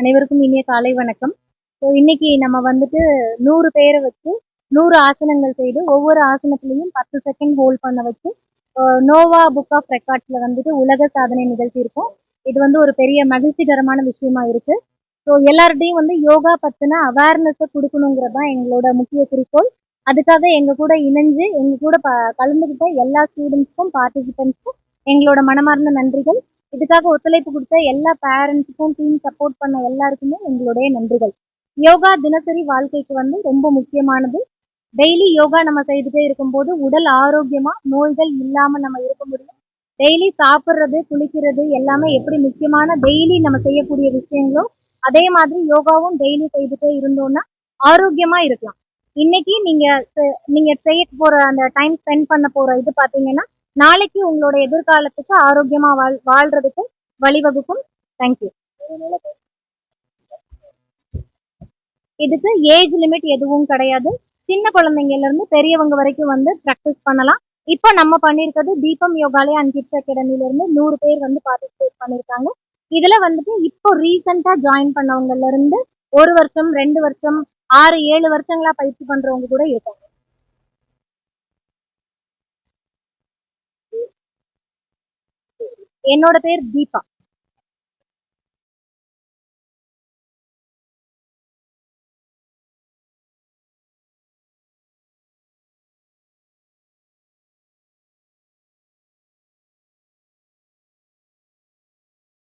அனைவருக்கும் இனிய காலை வணக்கம். ஸோ இன்னைக்கு நம்ம வந்துட்டு நூறு பேரை வச்சு நூறு ஆசனங்கள் செய்து ஒவ்வொரு ஆசனத்துலையும் பத்து செகண்ட் ஹோல்ட் பண்ண வச்சு நோவா புக் ஆஃப் ரெக்கார்ட்ஸில் வந்துட்டு உலக சாதனை நிகழ்த்தியிருக்கோம். இது வந்து ஒரு பெரிய மகிழ்ச்சிகரமான விஷயமா இருக்கு. ஸோ எல்லார்ட்டையும் வந்து யோகா பற்றின அவேர்னஸை கொடுக்கணுங்கிறது தான் எங்களோட முக்கிய குறிக்கோள். அதுக்காக எங்கள் கூட இணைஞ்சு எங்கள் கூட ப கலந்துக்கிட்ட எல்லா ஸ்டூடெண்ட்ஸ்க்கும் பார்ட்டிசிபென்ட்ஸ்க்கும் எங்களோட மனமார்ந்த நன்றிகள். இதுக்காக ஒத்துழைப்பு கொடுத்த எல்லா பேரண்ட்ஸுக்கும் டீம் சப்போர்ட் பண்ண எல்லாருக்குமே எங்களுடைய நன்றிகள். யோகா தினசரி வாழ்க்கைக்கு வந்து ரொம்ப முக்கியமானது. டெய்லி யோகா நம்ம செய்துட்டே இருக்கும்போது உடல் ஆரோக்கியமா நோய்கள் இல்லாம நம்ம இருக்க முடியும். டெய்லி சாப்பிட்றது குளிக்கிறது எல்லாமே எப்படி முக்கியமான டெய்லி நம்ம செய்யக்கூடிய விஷயங்களோ அதே மாதிரி யோகாவும் டெய்லி செய்துட்டே இருந்தோம்னா ஆரோக்கியமா இருக்கலாம். இன்னைக்கு நீங்க நீங்க செய்ய போற அந்த டைம் ஸ்பெண்ட் பண்ண போற இது பாத்தீங்கன்னா நாளைக்கு உங்களோட எதிர்காலத்துக்கு ஆரோக்கியமா வாழ் வாழ்றதுக்கு வழிவகுக்கும். தேங்க்யூ இதுக்கு ஏஜ் லிமிட் எதுவும் கிடையாது. சின்ன குழந்தைங்கல இருந்து பெரியவங்க வரைக்கும் வந்து ப்ராக்டிஸ் பண்ணலாம். இப்போ நம்ம பண்ணியிருக்கிறது தீபம் யோகாலயா அண்ட் கிட்ஸ் அகாடமில இருந்து நூறு பேர் வந்து பார்ட்டிசிபேட் பண்ணியிருக்காங்க. இதுல வந்துட்டு இப்போ ரீசெண்டா ஜாயின் பண்ணவங்கல இருந்து ஒரு வருஷம் ரெண்டு வருஷம் ஆறு ஏழு வருஷங்களா பயிற்சி பண்றவங்க கூட இருக்காங்க. என்னோட பேர் தீபா.